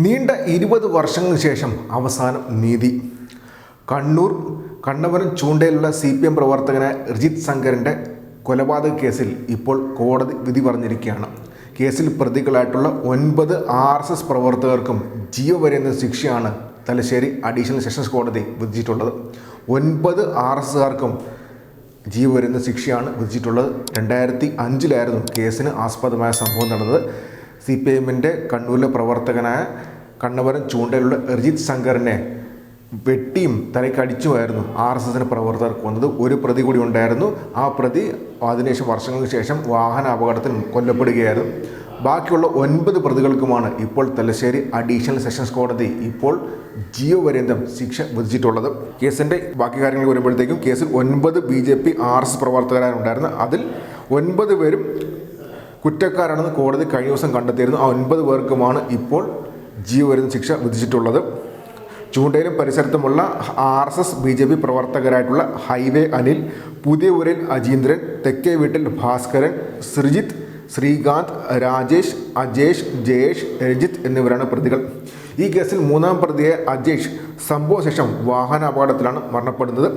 നീണ്ട ഇരുപത് വർഷങ്ങൾക്ക് ശേഷം അവസാനം നീതി. കണ്ണൂർ കണ്ണവരം ചൂണ്ടയിലുള്ള സി പി എം പ്രവർത്തകനായ റിജിത് ശങ്കറിന്റെ കൊലപാതക കേസിൽ ഇപ്പോൾ കോടതി വിധി പറഞ്ഞിരിക്കുകയാണ്. കേസിൽ പ്രതികളായിട്ടുള്ള ഒൻപത് ആർ എസ് എസ് പ്രവർത്തകർക്കും ജീവപര്യന്ത ശിക്ഷയാണ് തലശ്ശേരി അഡീഷണൽ സെഷൻസ് കോടതി വിധിച്ചിട്ടുള്ളത്. ഒൻപത് ആർ എസ് എസുകാർക്കും ജീവപര്യന്ത ശിക്ഷയാണ് വിധിച്ചിട്ടുള്ളത്. രണ്ടായിരത്തി അഞ്ചിലായിരുന്നു കേസിന് ആസ്പദമായ സംഭവം നടന്നത്. സി പി എമ്മിന്റെ കണ്ണൂരിലെ പ്രവർത്തകനായ കണ്ണവരം ചൂണ്ടയിലുള്ള റിജിത് ശങ്കറിനെ വെട്ടിയും തലയ്ക്കടിച്ചുമായിരുന്നു ആർ എസ് എസിന് പ്രവർത്തകർ കൊന്നത് ഒരു പ്രതി കൂടി ഉണ്ടായിരുന്നു. ആ പ്രതി അതിനുശേഷം വർഷങ്ങൾക്ക് ശേഷം വാഹന അപകടത്തിൽ കൊല്ലപ്പെടുകയായിരുന്നു. ബാക്കിയുള്ള ഒൻപത് പ്രതികൾക്കുമാണ് ഇപ്പോൾ തലശ്ശേരി അഡീഷണൽ സെഷൻസ് കോടതി ഇപ്പോൾ ജീവപര്യന്തം ശിക്ഷ വിധിച്ചിട്ടുള്ളത്. കേസിന്റെ ബാക്കി കാര്യങ്ങൾ വരുമ്പോഴത്തേക്കും കേസിൽ ഒൻപത് B J P R S പ്രവർത്തകരാണ് ഉണ്ടായിരുന്നത്. അതിൽ ഒൻപത് പേരും കുറ്റക്കാരാണെന്ന് കോടതി കഴിഞ്ഞ ദിവസം കണ്ടെത്തിയിരുന്നു ആ ഒൻപത് പേർക്കുമാണ് ഇപ്പോൾ ജീവരുന്ന ശിക്ഷ വിധിച്ചിട്ടുള്ളത്. ചൂണ്ടയിലും പരിസരത്തുമുള്ള R S S B J P പ്രവർത്തകരായിട്ടുള്ള highway Anil പുതിയ ഊരിൽ അജീന്ദ്രൻ തെക്കേ വീട്ടിൽ ഭാസ്കരൻ ശ്രീജിത്ത് ശ്രീകാന്ത് രാജേഷ് അജേഷ് ജയേഷ് രജിത്ത് എന്നിവരാണ് പ്രതികൾ. ഈ കേസിൽ മൂന്നാം പ്രതിയെ അജേഷ് സംഭവശേഷം വാഹന അപകടത്തിലാണ് മരണപ്പെടുന്നത്.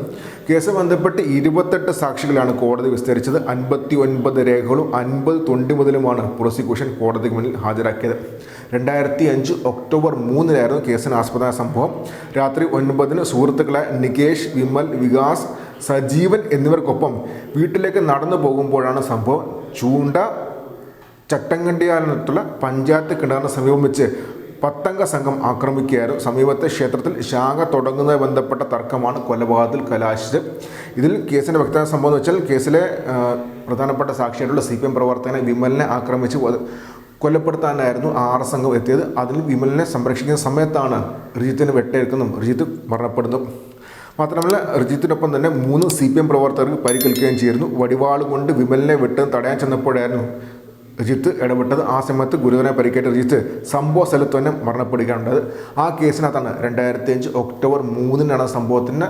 കേസ് ബന്ധപ്പെട്ട് ഇരുപത്തെട്ട് സാക്ഷികളാണ് കോടതി വിസ്തരിച്ചത്. അൻപത്തി ഒൻപത് രേഖകളും അൻപത് തൊണ്ടി മുതലുമാണ് പ്രോസിക്യൂഷൻ കോടതിക്ക് മുന്നിൽ ഹാജരാക്കിയത്. രണ്ടായിരത്തി അഞ്ച് ഒക്ടോബർ മൂന്നിലായിരുന്നു കേസിന് ആസ്പദമായ സംഭവം. രാത്രി ഒൻപതിന് സുഹൃത്തുക്കളായ നികേഷ് വിമൽ വികാസ് സജീവൻ എന്നിവർക്കൊപ്പം വീട്ടിലേക്ക് നടന്നു പോകുമ്പോഴാണ് സംഭവം. ചൂണ്ട ചട്ടങ്കണ്ടിയാലത്തുള്ള പഞ്ചായത്ത് കിണറിന് സമീപം വെച്ച് പത്തംഗ സംഘം ആക്രമിക്കുകയായിരുന്നു. സമീപത്തെ ക്ഷേത്രത്തിൽ ശാഖ തുടങ്ങുന്നതുമായി ബന്ധപ്പെട്ട തർക്കമാണ് കൊലപാതകത്തിൽ കലാശിച്ചത്. ഇതിൽ കേസിന്റെ വ്യക്തത സംഭവം എന്ന് വെച്ചാൽ കേസിലെ പ്രധാനപ്പെട്ട സാക്ഷിയായിട്ടുള്ള സി പി എം പ്രവർത്തകനെ വിമലിനെ ആക്രമിച്ച് കൊലപ്പെടുത്താനായിരുന്നു ആർ എസ് സംഘം എത്തിയത്. അതിൽ വിമലിനെ സംരക്ഷിക്കുന്ന സമയത്താണ് റിജിത്തിന് വെട്ടേൽക്കുന്നതും റിജിത്ത് മരണപ്പെടുന്നു മാത്രമല്ല റിജിത്തിനൊപ്പം തന്നെ മൂന്ന് സി പി എം പ്രവർത്തകർക്ക് പരിക്കേൽക്കുകയും ചെയ്തിരുന്നു. വടിവാൾ കൊണ്ട് വിമലിനെ വെട്ട് തടയാൻ ചെന്നപ്പോഴായിരുന്നു റിജിത്ത് ഇടപെട്ടത്. ആ സമയത്ത് ഗുരുതരനെ പരിക്കേറ്റ രജിത്ത് സംഭവ സ്ഥലത്ത് തന്നെ മരണപ്പെടുകയുണ്ടായത് ആ കേസിനകത്താണ് രണ്ടായിരത്തി അഞ്ച് ഒക്ടോബർ മൂന്നിനാണ് സംഭവത്തിന്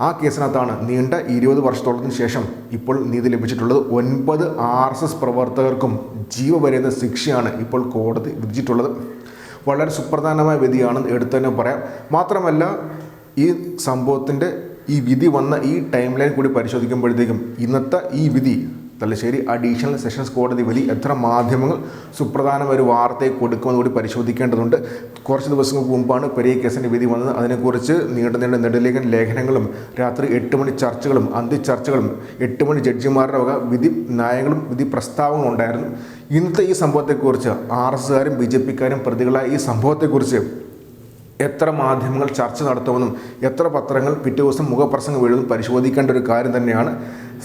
ആ കേസിനകത്താണ് നീണ്ട ഇരുപത് വർഷത്തോളത്തിന് ശേഷം ഇപ്പോൾ നീതി ലഭിച്ചിട്ടുള്ളത്. ഒൻപത് ആർ എസ് എസ് പ്രവർത്തകർക്കും ജീവപര്യന്ത ശിക്ഷയാണ് ഇപ്പോൾ കോടതി വിധിച്ചിട്ടുള്ളത്. വളരെ സുപ്രധാനമായ വിധിയാണെന്ന് എടുത്തു തന്നെ പറയാം. മാത്രമല്ല ഈ സംഭവത്തിന്റെ ഈ വിധി വന്ന ഈ ടൈം ലൈൻ കൂടി പരിശോധിക്കുമ്പോഴത്തേക്കും ഇന്നത്തെ ഈ വിധി തലശ്ശേരി അഡീഷണൽ സെഷൻസ് കോടതി വിധി. എത്ര മാധ്യമങ്ങൾ സുപ്രധാനം ഒരു വാർത്തയെ കൊടുക്കുമെന്ന് കൂടി പരിശോധിക്കേണ്ടതുണ്ട്. കുറച്ച് ദിവസങ്ങൾക്ക് മുമ്പാണ് പെരിയ കേസിന്റെ വിധി വന്നത്. അതിനെക്കുറിച്ച് നീണ്ട നീണ്ട നെടുലേഖൻ ലേഖനങ്ങളും രാത്രി എട്ട് മണി ചർച്ചകളും അന്തി ചർച്ചകളും എട്ട് മണി ജഡ്ജിമാരുടെ വക വിധി നയങ്ങളും വിധി പ്രസ്താവങ്ങളും ഉണ്ടായിരുന്നു. ഇന്നത്തെ ഈ സംഭവത്തെക്കുറിച്ച് ആർ എസ്സുകാരും ബി ജെ പിക്കാരും പ്രതികളായ ഈ സംഭവത്തെക്കുറിച്ച് എത്ര മാധ്യമങ്ങൾ ചർച്ച നടത്തുമെന്നും എത്ര പത്രങ്ങൾ പിറ്റേ ദിവസം മുഖപ്രസംഗം എഴുതും പരിശോധിക്കേണ്ട ഒരു കാര്യം തന്നെയാണ്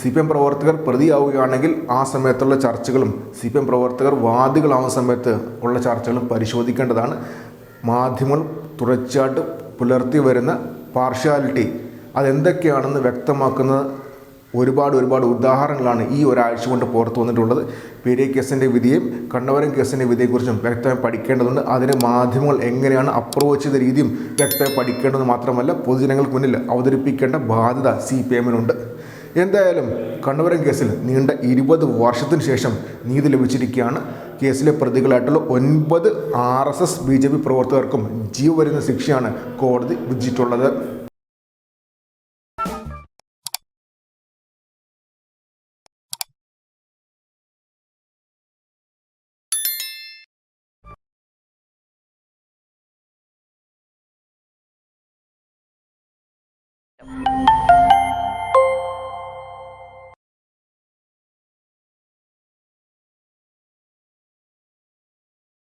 സി പി എം പ്രവർത്തകർ പ്രതിയാവുകയാണെങ്കിൽ ആ സമയത്തുള്ള ചർച്ചകളും സി പി എം പ്രവർത്തകർ വാദികളാവുന്ന സമയത്ത് ഉള്ള ചർച്ചകളും പരിശോധിക്കേണ്ടതാണ്. മാധ്യമങ്ങൾ തുടർച്ചയായിട്ട് പുലർത്തി വരുന്ന പാർഷ്യാലിറ്റി അതെന്തൊക്കെയാണെന്ന് വ്യക്തമാക്കുന്നത് ഒരുപാട് ഒരുപാട് ഉദാഹരണങ്ങളാണ് ഈ ഒരാഴ്ച കൊണ്ട് പുറത്തു വന്നിട്ടുള്ളത്. പെരിയ കേസിന്റെ വിധിയും കണ്ണവരം കേസിന്റെ വിധിയെക്കുറിച്ചും വ്യക്തമായി പഠിക്കേണ്ടതുണ്ട്. അതിന് മാധ്യമങ്ങൾ എങ്ങനെയാണ് അപ്രോച്ച് ചെയ്ത രീതിയും വ്യക്തമായി പഠിക്കേണ്ടത് മാത്രമല്ല പൊതുജനങ്ങൾക്ക് മുന്നിൽ അവതരിപ്പിക്കേണ്ട ബാധ്യത സി പി എമ്മിനുണ്ട്. എന്തായാലും കണ്ണവരം കേസിൽ നീണ്ട ഇരുപത് വർഷത്തിന് ശേഷം നീതി ലഭിച്ചിരിക്കുകയാണ്. കേസിലെ പ്രതികളായിട്ടുള്ള ഒൻപത് R S S B J P പ്രവർത്തകർക്കും ജീവപര്യന്ത ശിക്ഷയാണ് കോടതി വിധിച്ചിട്ടുള്ളത്. you